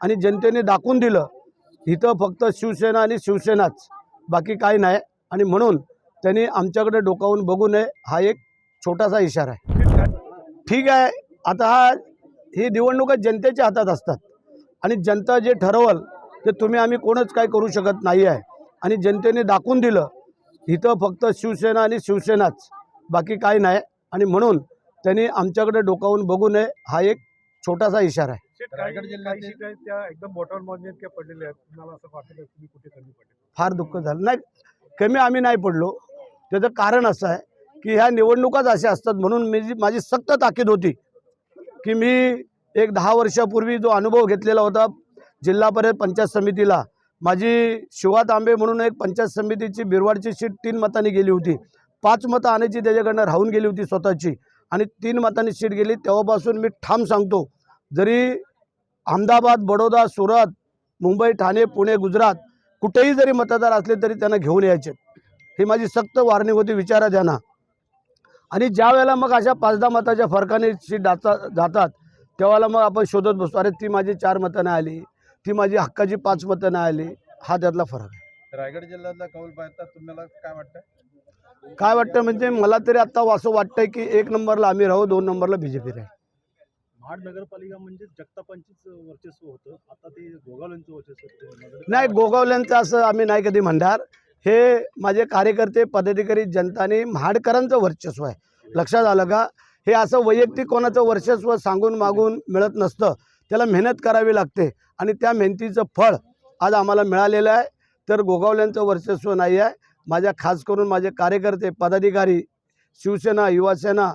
आणि जनतेने दाखवून दिलं इथं फक्त शिवसेना आणि शिवसेनाच बाकी काही नाही. आणि म्हणून त्यांनी आमच्याकडे डोकावून बघू नये हा एक छोटासा इशारा आहे. ठीक आहे आता हा ही निवडणुका जनतेच्या हातात असतात. आणि जनता जे ठरवल ते तुम्ही आम्ही कोणच काय करू शकत नाही आहे. आणि जनतेने दाखवून दिलं इथं फक्त शिवसेना आणि शिवसेनाच बाकी काही नाही. आणि म्हणून त्यांनी आमच्याकडे डोकावून बघू नये हा एक छोटासा इशारा आहे. रायगड काही जिल्ह्यातील- काही सीट आहेत त्या एकदम बॉटममध्ये त्या पडलेल्या आहेत. तुम्हाला असं वाटतं का तुम्ही कुठे कमी पडले फार दुःख झालं. नाही कमी आम्ही नाही पडलो. त्याचं कारण असं आहे की ह्या निवडणुकाच अशा असतात म्हणून मी माझी सक्त ताकीद होती की मी एक दहा वर्षापूर्वी जो अनुभव घेतलेला होता जिल्हा परिषद पंचायत समितीला माझी शिवा तांबे म्हणून एक पंचायत समितीची बिरवाडची सीट तीन मतांनी गेली होती. पाच मतं आणायची त्याच्याकडनं राहून गेली होती स्वतःची आणि तीन मतांनी सीट गेली. तेव्हापासून मी ठाम सांगतो जरी अहमदाबाद बडोदा सुरत मुंबई ठाणे पुणे गुजरात कुठेही जरी मतदार असले तरी त्यांना घेऊन यायचे. ही माझी सक्त वॉर्निंग होती विचारा त्यांना आणि ज्या वेळेला मग अशा पाच दहा मताच्या फरकाने सीट जाता जातात तेव्हाला मग आपण शोधत बसतो अरे ती माझी चार मतं नाही आली ती माझी हक्काची पाच मतं नाही आली हा त्यातला फरक आहे. रायगड जिल्ह्यातला कौल पाहता तुम्हाला काय वाटतं? काय वाटतं म्हणजे मला तरी आत्ता असं वाटतंय की एक नंबरला आम्ही राहू दोन नंबरला बी जे पी राहील. महाड नगरपालिका म्हणजे जगतापांचीच वर्चस्व होतं. आता ते गोगावलेंचं वर्चस्व. नाही गोगावल्यांचं असं आम्ही नाही कधी म्हणणार. हे माझे कार्यकर्ते पदाधिकारी जनताने महाडकरांचं वर्चस्व आहे. लक्षात आलं का? हे असं वैयक्तिक कोणाचं वर्चस्व सांगून मागून मिळत नसतं. त्याला मेहनत करावी लागते आणि त्या मेहनतीचं फळ आज आम्हाला मिळालेलं आहे. तर गोगावल्यांचं वर्चस्व नाही आहे. माझ्या खास करून माझे कार्यकर्ते पदाधिकारी शिवसेना युवासेना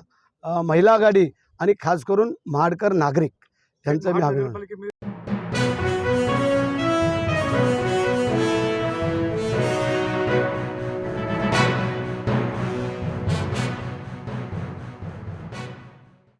महिला आघाडी आणि खास करून महाडकर नागरिक यांचं मी अभिनंदन